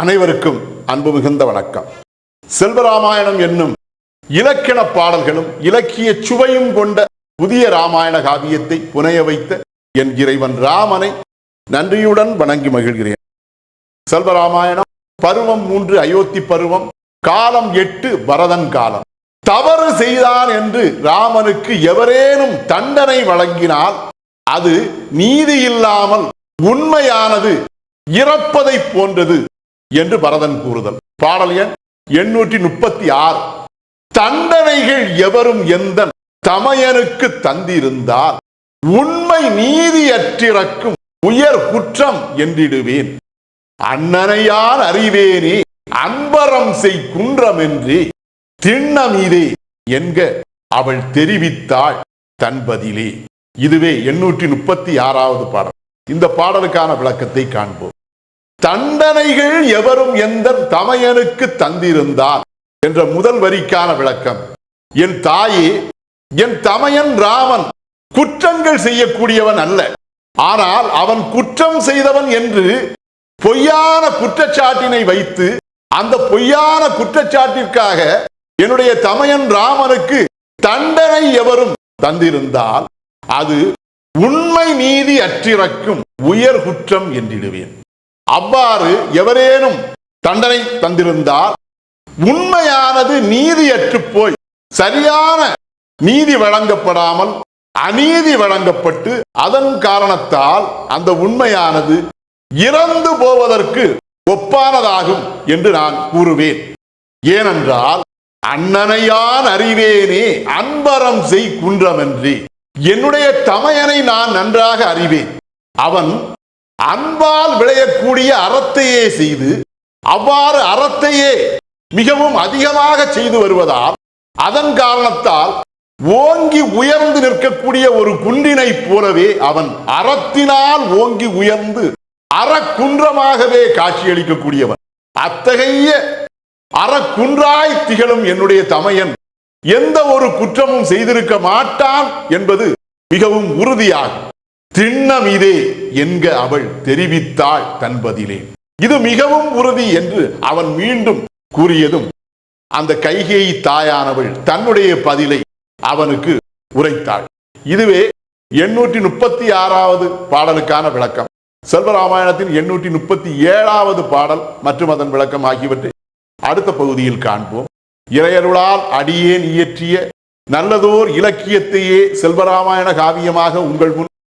அனைவருக்கும் அன்பு மிகுந்த வணக்கம். செல்வராமாயணம் என்னும் இலக்கண பாடல்களும் இலக்கிய சுவையும் கொண்ட புதிய ராமாயண காவியத்தை புனைய வைத்த என் இறைவன் ராமனை நன்றியுடன் வணங்கி மகிழ்கிறேன். செல்வராமாயணம் பருவம் மூன்று அயோத்தி பருவம் காலம் எட்டு பரதன் காலம். தவறு செய்தான் என்று ராமனுக்கு எவரேனும் தண்டனை வழங்கினால் அது நீதி இல்லாமல் உண்மையானது இறப்பதை போன்றது என்று பரதன் கூறுதல். பாடல் எண் எண்ணூற்றி முப்பத்தி ஆறு தண்டனைகள் எவரும் எந்த தமையனுக்கு தந்திருந்தால் உண்மை நீதியற்றிறக்கும் உயர் குற்றம் என்றிடுவேன். அண்ணனையான் அறிவேனே அன்பரம் செய் குன்றமென்றி திண்ணமீதே என்க அவள் தெரிவித்தாள் தன்பதிலே. இதுவே எண்ணூற்றி முப்பத்தி ஆறாவது பாடல். இந்த பாடலுக்கான விளக்கத்தை காண்போம். தண்டனைகள் எவரும் எந்த தமையனுக்கு தந்திருந்தார் என்ற முதல் வரிக்கான விளக்கம். என் தாயே என் தமையன் ராமன் குற்றங்கள் செய்யக்கூடியவன் அல்ல. ஆனால் அவன் குற்றம் செய்தவன் என்று பொய்யான குற்றச்சாட்டினை வைத்து அந்த பொய்யான குற்றச்சாட்டிற்காக என்னுடைய தமையன் ராமனுக்கு தண்டனை எவரும் தந்திருந்தால் அது உண்மை நீதி அற்றிறக்கும் உயர் குற்றம் என்றிடுவேன். அவ்வாறு எவரேனும் தண்டனை தந்திருந்தால் உண்மையானது நீதியற்று போய் சரியான நீதி வழங்கப்படாமல் அநீதி வழங்கப்பட்டு அதன் காரணத்தால் அந்த உண்மையானது இறந்து போவதற்கு ஒப்பானதாகும் என்று நான் கூறுவேன். ஏனென்றால் அண்ணனையான் அறிவேனே அன்பரம் செய் குன்றமன்றி. என்னுடைய தமையனை நான் நன்றாக அறிவேன். அவன் அன்பால் விளையக்கூடிய அறத்தையே செய்து அவ்வாறு அறத்தையே மிகவும் அதிகமாக செய்து வருவதால் அதன் காரணத்தால் ஓங்கி உயர்ந்து நிற்கக்கூடிய ஒரு குன்றினை போலவே அவன் அறத்தினால் ஓங்கி உயர்ந்து அறக்குன்றமாகவே காட்சியளிக்கக்கூடியவன். அத்தகைய அறக்குன்றாய் திகழும் என்னுடைய தமையன் எந்த ஒரு குற்றமும் செய்திருக்க மாட்டான் என்பது மிகவும் உறுதியாகும். திண்ணமிதே என்க அவள் தெரிவித்தாள் தன் பதிலே இது மிகவும் உறுதி என்று அவன் மீண்டும் கூறியதும் அந்த கைகேயி தாயானவள் தன்னுடைய பதிலை அவனுக்கு உரைத்தாள். இதுவே எண்ணூற்றி முப்பத்தி ஆறாவது பாடலுக்கான விளக்கம். செல்வராமாயணத்தின் எண்ணூற்றி முப்பத்தி ஏழாவது பாடல் மற்றும் அதன் விளக்கம் ஆகியவற்றை அடுத்த பகுதியில் காண்போம். இறையருளால் அடியேன் இயற்றிய நல்லதோர் இலக்கியத்தையே செல்வராமாயண காவியமாக உங்கள் முன்